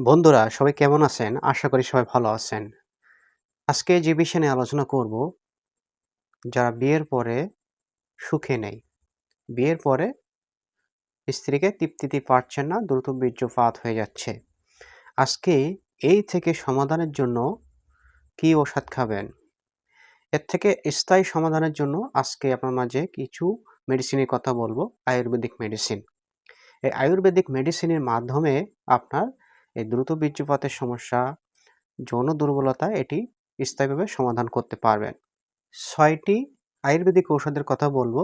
বন্ধুরা সবাই কেমন আছেন? আশা করি সবাই ভালো আছেন। আজকে যে বিষয় নিয়ে আলোচনা করব, যারা বিয়ের পরে সুখে নেই। বিয়ের পরে স্ত্রীকে তৃপ্তিতে পারছেন না, দ্রুত বীর্যপাত হয়ে যাচ্ছে। আজকে এই থেকে সমাধানের জন্য কি ওষুধ খাবেন? এর থেকে স্থায়ী সমাধানের জন্য আজকে আপনার মাঝে কিছু মেডিসিনের কথা বলব, আয়ুর্বেদিক মেডিসিন। এই আয়ুর্বেদিক মেডিসিনের মাধ্যমে আপনার এই দ্রুত বীর্যপাতের সমস্যা, যৌন দুর্বলতা এটি স্থায়ীভাবে সমাধান করতে পারবেন। ছয়টি আয়ুর্বেদিক ঔষধের কথা বলব।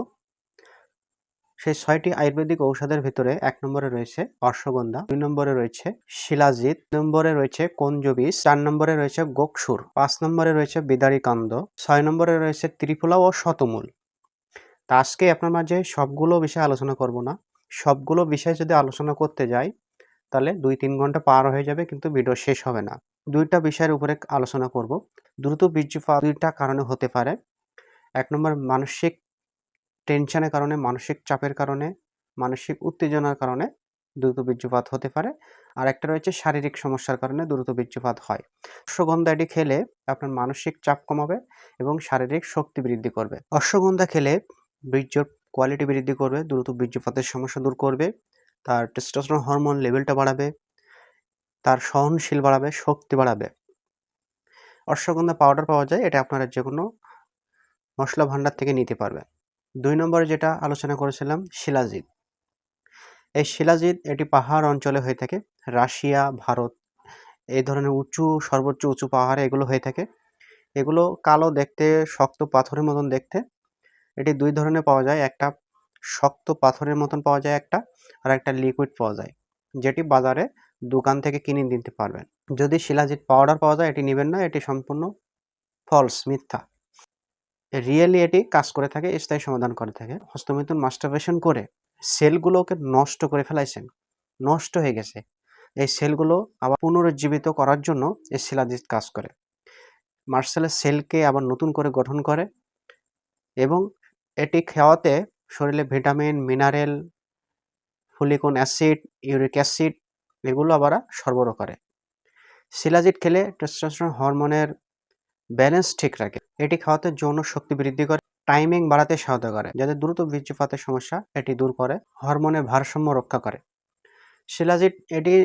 সেই ছয়টি আয়ুর্বেদিক ঔষধের ভিতরে এক নম্বরে রয়েছে অশ্বগন্ধা, দুই নম্বরে রয়েছে শিলাজিৎ, নম্বরে রয়েছে কঞ্জবিস, চার নম্বরে রয়েছে গোকসুর, পাঁচ নম্বরে রয়েছে বিদারি কান্দ, ছয় নম্বরে রয়েছে ত্রিফুলা ও শতমূল। তা আজকে আপনার মাঝে সবগুলো বিষয়ে আলোচনা করব না। সবগুলো বিষয় যদি আলোচনা করতে যাই তাহলে দুই তিন ঘণ্টা পার হয়ে যাবে কিন্তু ভিডিও শেষ হবে না। দুইটা বিষয়ের উপরে আলোচনা করব। দ্রুত বীর্যপাত দুইটা কারণে হতে পারে। এক নম্বর, মানসিক টেনশনের কারণে, মানসিক চাপের কারণে, মানসিক উত্তেজনার কারণে দ্রুত বীর্যপাত হতে পারে। আর একটা রয়েছে শারীরিক সমস্যার কারণে দ্রুত বীর্যপাত হয়। অশ্বগন্ধা এটি খেলে আপনার মানসিক চাপ কমাবে এবং শারীরিক শক্তি বৃদ্ধি করবে। অশ্বগন্ধা খেলে বীর্য কোয়ালিটি বৃদ্ধি করবে, দ্রুত বীর্যপাতের সমস্যা দূর করবে। তার টেস্টোস্টেরন হরমোন লেভেলটা বাড়াবে, তার সহনশীল বাড়াবে, শক্তি বাড়াবে। অশ্বগন্ধা পাউডার পাওয়া যায়, এটা আপনারা যে কোনো মশলা ভাণ্ডার থেকে নিতে পারবেন। দুই নম্বরে যেটা আলোচনা করেছিলাম, শিলাজিৎ। এই শিলাজিৎ এটি পাহাড় অঞ্চলে হয়ে থাকে, রাশিয়া, ভারত, এই ধরনের উঁচু, সর্বোচ্চ উঁচু পাহাড়ে এগুলো হয়ে থাকে। এগুলো কালো দেখতে, শক্ত পাথরের মতন দেখতে। এটি দুই ধরনের পাওয়া যায়, একটা শক্ত পাথরের মতন পাওয়া যায় একটা আর একটা লিকুইড পাওয়া যায়। যেটি বাজারে দোকান থেকে কিনে নিতে পারবেন। যদি শিলাজিৎ পাউডার পাওয়া যায়, এটি নেবেন না, এটি সম্পূর্ণ ফলস মিথ্যা। রিয়েলি এটি কাজ করে থাকে, স্থায়ী সমাধান করে থাকে। হস্তমিথুন মাস্টারবেশন করে সেলগুলোকে নষ্ট করে ফেলাইছেন। নষ্ট হয়ে গেছে। এই সেলগুলো আবার পুনরুজ্জীবিত করার জন্য এই শিলাজিৎ কাজ করে। মার্শালের সেলকে আবার নতুন করে গঠন করে এবং এটি খাওয়াতে শরীরে vitamin, mineral, folic acid, uric acid এগুলো আবার সরবরাহ করে। শিলাজিট খেলে টেস্টোস্টেরন হরমোনের ব্যালেন্স ঠিক রাখে। এটি খাওয়াতে যৌন শক্তি বৃদ্ধি করে টাইমিং বাড়াতে সহায়তা করে যাদের দ্রুত বীর্যপাতের সমস্যা এটি দূর করে, হরমোনের ভারসাম্য রক্ষা করে। শিলাজিট এটি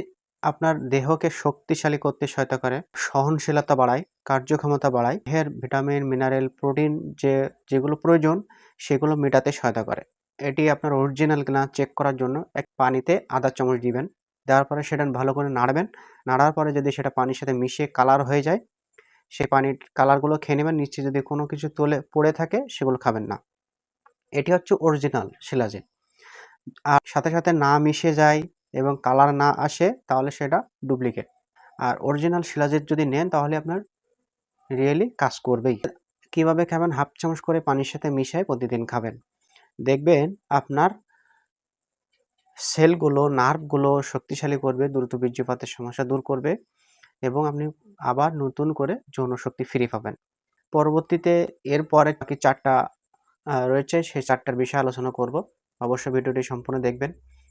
আপনার দেহকে শক্তিশালী করতে সহায়তা করে, সহনশীলতা বাড়ায়, কার্যক্ষমতা বাড়ায়, দেহের ভিটামিন, মিনারেল, প্রোটিন যে, যেগুলো প্রয়োজন, সেগুলো মেটাতে সহায়তা করে। এটি আপনার অরিজিনাল কিনা চেক করার জন্য এক পানিতে আদা চামচ দিবেন, দেওয়ার পরে সেটা ভালো করে নাড়বেন, নাড়ার পরে যদি সেটা পানির সাথে মিশিয়ে কালার হয়ে যায়, সে পানির কালারগুলো খেয়ে নেবেন নিচে যদি কোনো কিছু তোলে, পড়ে থাকে, সেগুলো খাবেন না। এটি হচ্ছে অরিজিনাল শিলাজিৎ আর সাথে সাথে না মিশে যায় এবং কালার না আসে তাহলে সেটা ডুপ্লিকেট আর অরিজিনাল শিলাজিৎ যদি নেন তাহলে আপনার রিয়েলি কাজ করবেই। কীভাবে খাবেন? হাফ চামচ করে পানির সাথে মিশিয়ে প্রতিদিন খাবেন। দেখবেন আপনার সেলগুলো, নার্ভগুলো শক্তিশালী করবে, দ্রুত বীর্যপাতের সমস্যা দূর করবে এবং আপনি আবার নতুন করে যৌন শক্তি ফিরে পাবেন। পরবর্তীতে এরপরে বাকি চারটা রয়েছে, সেই চারটার বিষয়ে আলোচনা করব। অবশ্যই ভিডিওটি সম্পূর্ণ দেখবেন।